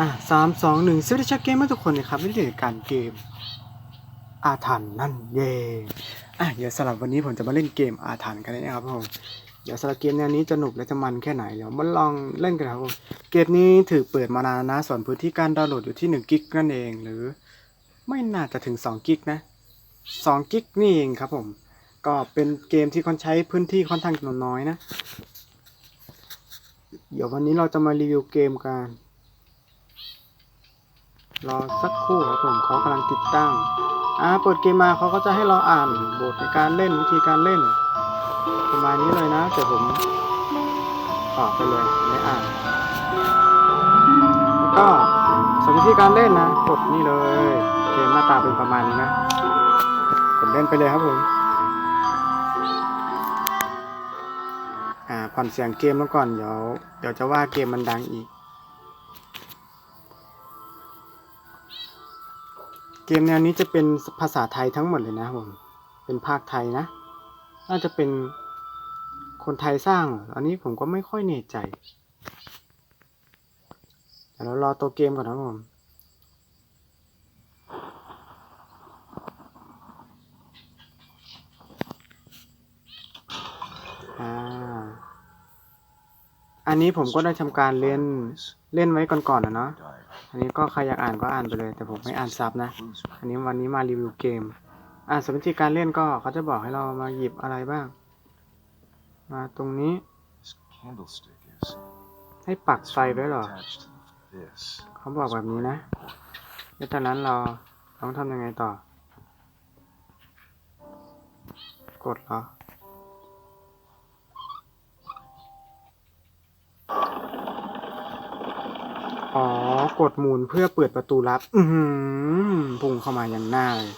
อะสามสองหนึ่งสวัสดีชาวเกมเมทุกคนนะครับนี่คือการเกมอาถรรพ์นั่นเย่อะเดี๋ยวสำหรับวันนี้ผมจะมาเล่นเกมอาถรรพ์กันนะครับผมเดี๋ยวสำหรับเกมแนวนี้จะหนุกและจะมันแค่ไหนเดี๋ยวมาลองเล่นกันครับผมเกมนี้ถือเปิดมานานนะส่วนพื้นที่การดาวน์โหลดอยู่ที่1กิกนั่นเองหรือ ไม่น่าจะถึง2กิกนะ2กิกนี่เองครับผมก็เป็นเกมที่ค่อนใช้พื้นที่ค่อนข้างน้อยนะ เดี๋ยววันนี้เราจะมารีวิวเกมกัน รอสักครู่ครับผมเขากำลังติดตั้งอ่าเปิดเกมมาเขาก็จะให้เราอ่านบทในการเล่นวิธีการเล่น ประมาณนี้เลยนะเดี๋ยวผมออกไปเลยไม่อ่านแล้วก็สำหรับวิธีการเล่นนะกดนี่เลย เกมหน้าตาเป็นประมาณนี้นะกดเล่นไปเลยครับผมอ่าผ่อนเสียงเกมแล้วก่อนเดี๋ยวเดี๋ยวจะว่าเกมมันดังอีก เกมแนวนี้จะเป็นภาษาไทยทั้งหมดเลยนะผม เป็นภาคไทยนะ น่าจะเป็นคนไทยสร้าง อันนี้ผมก็ไม่ค่อยแน่ใจเดี๋ยวเรารอตัวเกมก่อนนะผม อันนี้ผมก็ได้ทำการเล่นเล่นไว้ก่อนๆนะเนาะ อันนี้ก็ใครอยากอ่านก็อ่านไปเลย แต่ผมไม่อ่านซับนะ อันนี้วันนี้มารีวิวเกม อ่าสมมติการเล่นก็เขาจะบอกให้เรามาหยิบอะไรบ้าง มาตรงนี้ ให้ปักไฟไว้เหรอ เขาบอกแบบนี้นะ แล้วจากนั้นเราต้องทำยังไงต่อ กดเหรอ อ๋อ กดหมุนเพื่อเปิดประตูลับ อือหือพุ่งเข้ามาอย่างหน้าเลย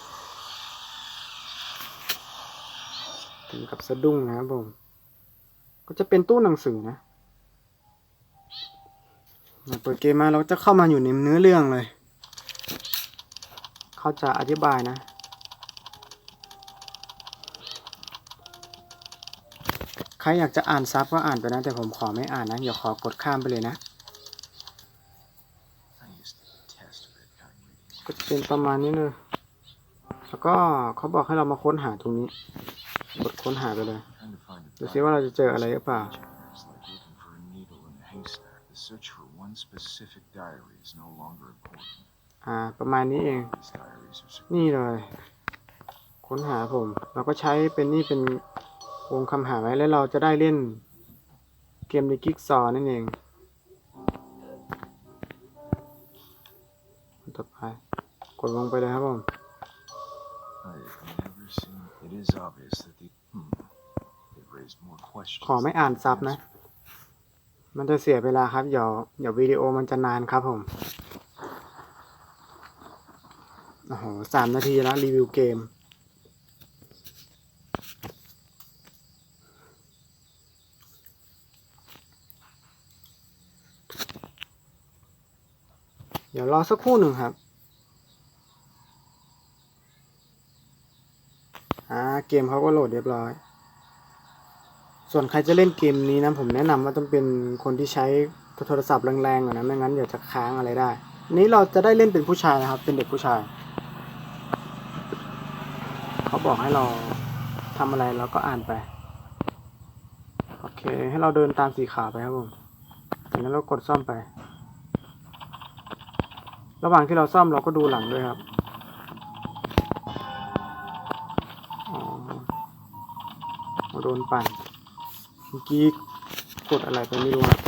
ถึงกับสะดุ้งนะครับผม ก็จะเป็นตู้หนังสือนะมาเปิดเกมมาเราจะเข้ามาอยู่ในเนื้อเรื่องเลย เขาจะอธิบายนะใครอยากจะอ่านซับก็อ่านไปนะ แต่ผมขอไม่อ่านนะอย่าขอกดข้ามไปเลยนะ ก็จะเป็นประมาณนี้เลย แล้วก็เขาบอกให้เรามาค้นหาตรงนี้ กดค้นหาไปเลย ดูซิว่าเราจะเจออะไรหรือเปล่า อ่า ประมาณนี้เอง นี่เลย ค้นหาผม เราก็ใช้เป็นนี่เป็นวงคำหาไว้แล้วเราจะได้เล่นเกมในกิ๊กซอนั่นเองต่อไป ดลงไปเลยครับผม I've never seen. It is obvious that the hmm. It raised more questions. ขอไม่อ่านซับนะ มันจะเสียเวลาครับ เดี๋ยวเดี๋ยววิดีโอมันจะนานครับผม โอ้โหสามนาทีแล้วรีวิวเกมเดี๋ยวรอสักครู่หนึ่งครับ อ่า เกมเขาก็โหลดเรียบร้อย ส่วนใครจะเล่นเกมนี้นะผมแนะนำว่าต้องเป็นคนที่ใช้โทรศัพท์แรงๆก่อนนะไม่งั้นเดี๋ยวจะค้างอะไรได้ นี้เราจะได้เล่นเป็นผู้ชายนะครับ เป็นเด็กผู้ชาย เขาบอกให้เราทำอะไรเราก็อ่านไป โอเค ให้เราเดินตามสีขาวไปครับผมจากนั้นเรากดซ่อมไป ระหว่างที่เราซ่อมเราก็ดูหลังด้วยครับ โดนปั่นเมื่อกี้กดอะไรไปไม่รู้นะ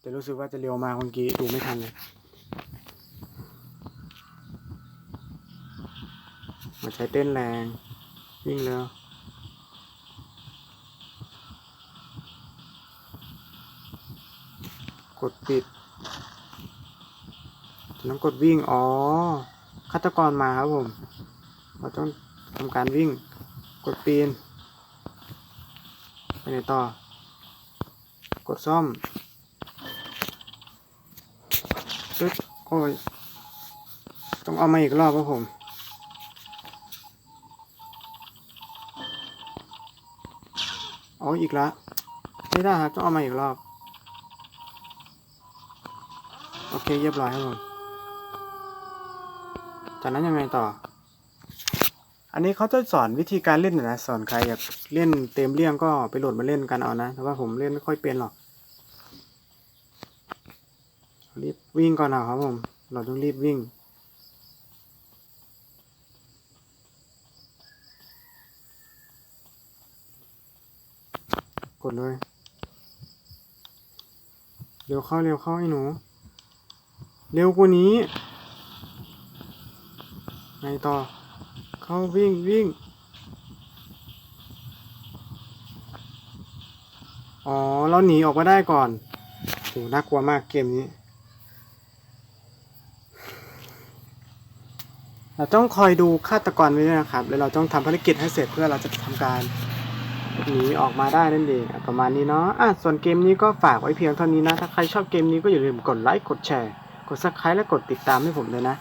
แต่รู้สึกว่าจะเร็วมาเมื่อกี้ดูไม่ทันเลยมาใช้เต้นแรงวิ่งเร็วกดปิดจากนั้นกดวิ่ง อ๋อฆาตกรมาครับผม เราต้องทำการวิ่ง กดปีน ไปไหนต่อ กดซ่อมปึ๊บโอ้ย ต้องเอามาอีกรอบครับผมโอ้อีกละไม่ได้ครับ ต้องเอามาอีกรอบ โอเคเรียบร้อยครับผมจากนั้นยังไงต่อ อันนี้เขาจะสอนวิธีการเล่นนะสอนใครอยากเล่นเต็มเรี่ยงก็ไปโหลดมาเล่นกันเอานะแต่ว่าผมเล่นไม่ค่อยเป็นหรอกรีบวิ่งก่อนนะครับผม เราต้องรีบวิ่ง กดเลยเร็วเข้าเร็วเข้าไอ้หนู เร็วกว่านี้ไงต่อ เขาวิ่งวิ่งอ๋อเราหนีออกมาได้ก่อนโหน่ากลัวมากเกมนี้ เราต้องคอยดูฆาตกรไว้ด้วยนะครับ แล้วเราต้องทำภารกิจให้เสร็จเพื่อเราจะทำการหนีออกมาได้นั่นเองประมาณนี้เนาะอะส่วนเกมนี้ก็ฝากไว้เพียงเท่านี้นะ ถ้าใครชอบเกมนี้ก็อย่าลืมกดไลค์ กดแชร์ กดซับสไครต์และกดติดตามให้ผมด้วยนะ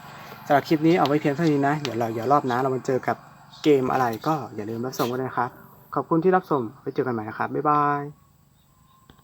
สำหรับคลิปนี้เอาไว้เพียงเท่านี้นะ เดี๋ยวเราเดี๋ยวรอบนะเรามาเจอกับเกมอะไรก็อย่าลืมรับชมกันนะครับ ขอบคุณที่รับชมไว้เจอกันใหม่นะครับ บ๊ายบาย